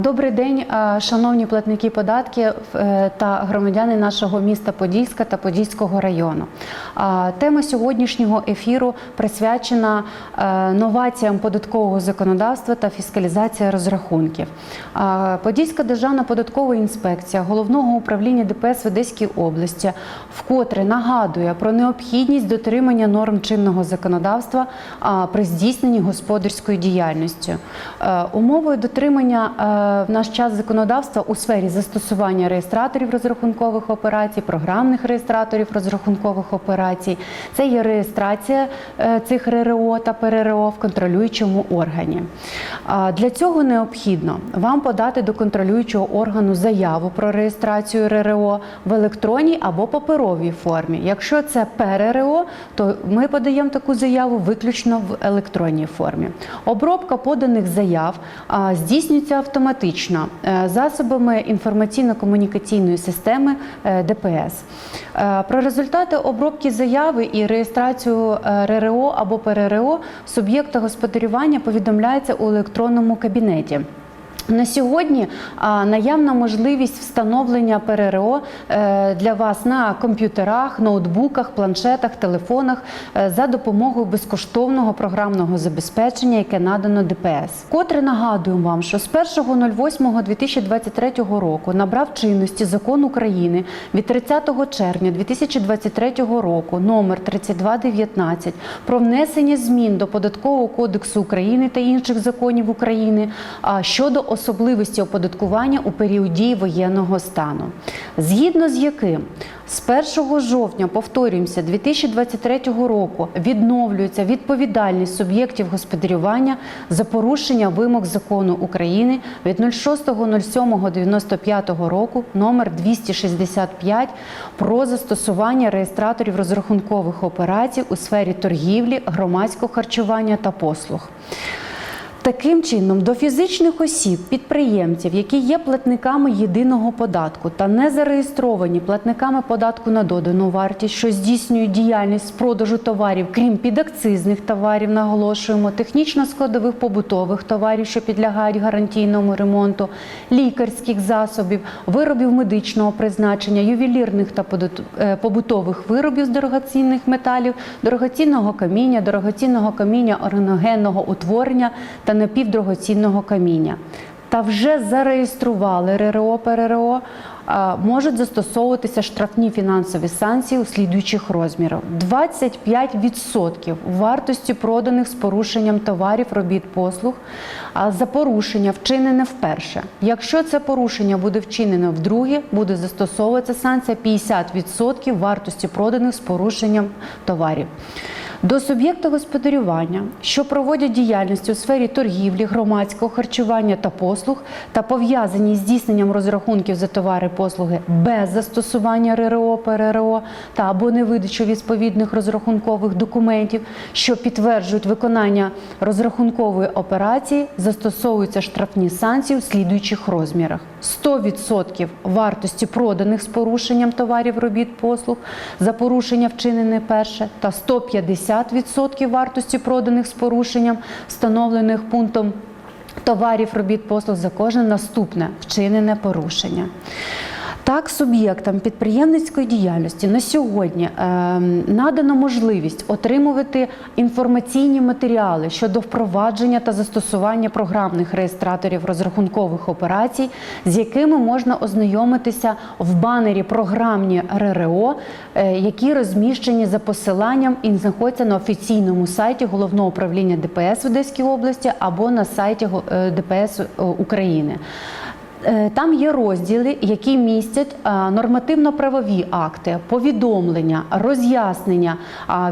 Добрий день, е, шановні платники податків е, та громадяни нашого міста Подільська та Подільського району. Тема сьогоднішнього ефіру присвячена е, новаціям податкового законодавства та фіскалізація розрахунків. Подільська державна податкова інспекція головного управління ДПС в Одеській області вкотре нагадує про необхідність дотримання норм чинного законодавства при здійсненні господарської діяльності. Умовою дотримання в наш час законодавства у сфері застосування реєстраторів розрахункових операцій, програмних реєстраторів розрахункових операцій. Це є реєстрація е, цих РРО та ПРРО в контролюючому органі. Для цього необхідно вам подати до контролюючого органу заяву про реєстрацію РРО в електронній або паперовій формі. Якщо це ПРРО, то ми подаємо таку заяву виключно в електронній формі. Обробка поданих заяв здійснюється автоматично е, засобами інформаційно-комунікаційної системи е, ДПС. Е, Про результати обробки заяви і реєстрацію РРО або ПРРО суб'єкта господарювання повідомляється у електронному кабінеті. На сьогодні наявна можливість встановлення ПРРО е, для вас на комп'ютерах, ноутбуках, планшетах, телефонах е, за допомогою безкоштовного програмного забезпечення, яке надано ДПС. Котре нагадуємо вам, що з 1.08.2023 року набрав чинності закон України від 30 червня 2023 року номер 3219 про внесення змін до податкового кодексу України та інших законів України щодо особливості оподаткування у період дії воєнного стану, згідно з яким з 1 жовтня, повторюємося, 2023 року відновлюється відповідальність суб'єктів господарювання за порушення вимог закону України від 06.07.95 року номер 265 про застосування реєстраторів розрахункових операцій у сфері торгівлі, громадського харчування та послуг. Таким чином, до фізичних осіб, підприємців, які є платниками єдиного податку та не зареєстровані платниками податку на додану вартість, що здійснюють діяльність з продажу товарів, крім підакцизних товарів, наголошуємо, технічно-складових побутових товарів, що підлягають гарантійному ремонту, лікарських засобів, виробів медичного призначення, ювелірних та е, побутових виробів з дорогоцінних металів, дорогоцінного каміння, дорогоцінного каміння органогенного утворення та напівдорогоцінного каміння. Та вже зареєстрували РРО ПРРО, можуть застосовуватися штрафні фінансові санкції у слідуючих розмірах: 25% вартості проданих з порушенням товарів, робіт, послуг за порушення вчинене вперше. Якщо це порушення буде вчинено вдруге, буде застосовуватися санкція 50% вартості проданих з порушенням товарів. До суб'єкта господарювання, що проводять діяльність у сфері торгівлі, громадського харчування та послуг та пов'язані з здійсненням розрахунків за товари послуги без застосування РРО, ПРРО та або невидачу відповідних розрахункових документів, що підтверджують виконання розрахункової операції, застосовуються штрафні санкції у слідуючих розмірах: 100% вартості проданих з порушенням товарів, робіт, послуг за порушення вчинене перше та 150% вартості проданих з порушенням, встановлених пунктом товарів, робіт, послуг за кожне наступне вчинене порушення. Так, суб'єктам підприємницької діяльності на сьогодні е, надано можливість отримувати інформаційні матеріали щодо впровадження та застосування програмних реєстраторів розрахункових операцій, з якими можна ознайомитися в банері програмні РРО, е, які розміщені за посиланням і знаходяться на офіційному сайті головного управління ДПС в Одеській області або на сайті е, ДПС України. Е, Там є розділи, які містять нормативно-правові акти, повідомлення, роз'яснення,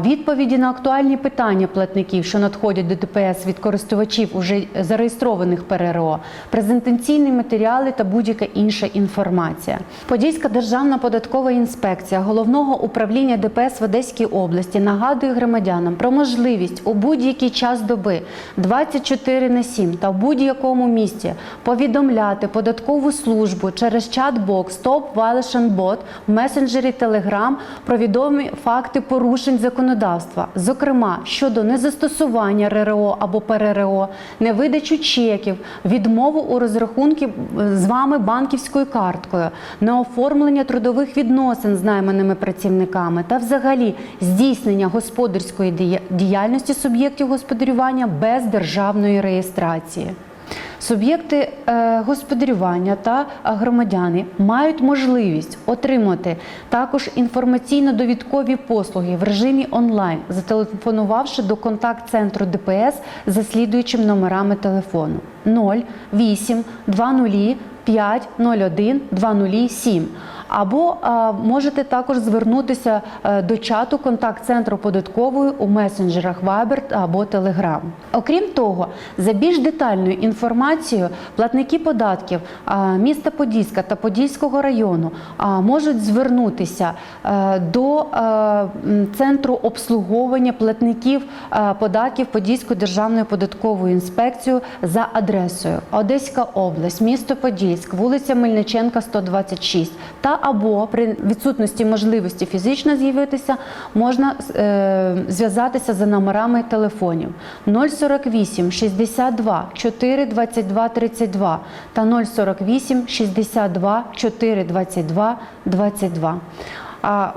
відповіді на актуальні питання платників, що надходять до ДПС від користувачів уже зареєстрованих ПРРО, презентаційні матеріали та будь-яка інша інформація. Подільська державна податкова інспекція головного управління ДПС в Одеській області нагадує громадянам про можливість у будь-який час доби 24 на 7 та в будь-якому місці повідомляти податкові податкову службу через чат-бокс Violation Bot в месенджері Telegram про відомі факти порушень законодавства, зокрема щодо незастосування РРО або ПРРО, невидачу чеків, відмову у розрахунки з вами банківською карткою, неоформлення трудових відносин з найманими працівниками та взагалі здійснення господарської дія- діяльності суб'єктів господарювання без державної реєстрації. Суб'єкти е, господарювання та е, громадяни мають можливість отримати також інформаційно-довідкові послуги в режимі онлайн, зателефонувавши до контакт-центру ДПС за слідуючими номерами телефону 08 20 5 01 207. Або а, можете також звернутися е, до чату контакт-центру податкової у месенджерах Viber або Telegram. Окрім того, за більш детальною інформацією платники податків а, міста Подільська та Подільського району можуть звернутися е, до е, центру обслуговування платників е, податків Подільської державної податкової інспекції за адресою Одеська область, місто Подільськ, вулиця Мельниченка, 126 та або при відсутності можливості фізично з'явитися можна е, зв'язатися за номерами телефонів 048 62 4 22 32 та 048 62 4 22 22.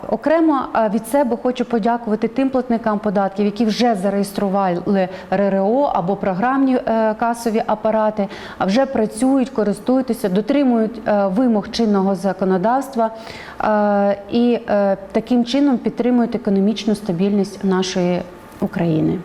Окремо від себе хочу подякувати тим платникам податків, які вже зареєстрували РРО або програмні е, касові апарати, а вже працюють, користуються, дотримують е, вимог чинного законодавства е, і таким чином підтримують економічну стабільність нашої України.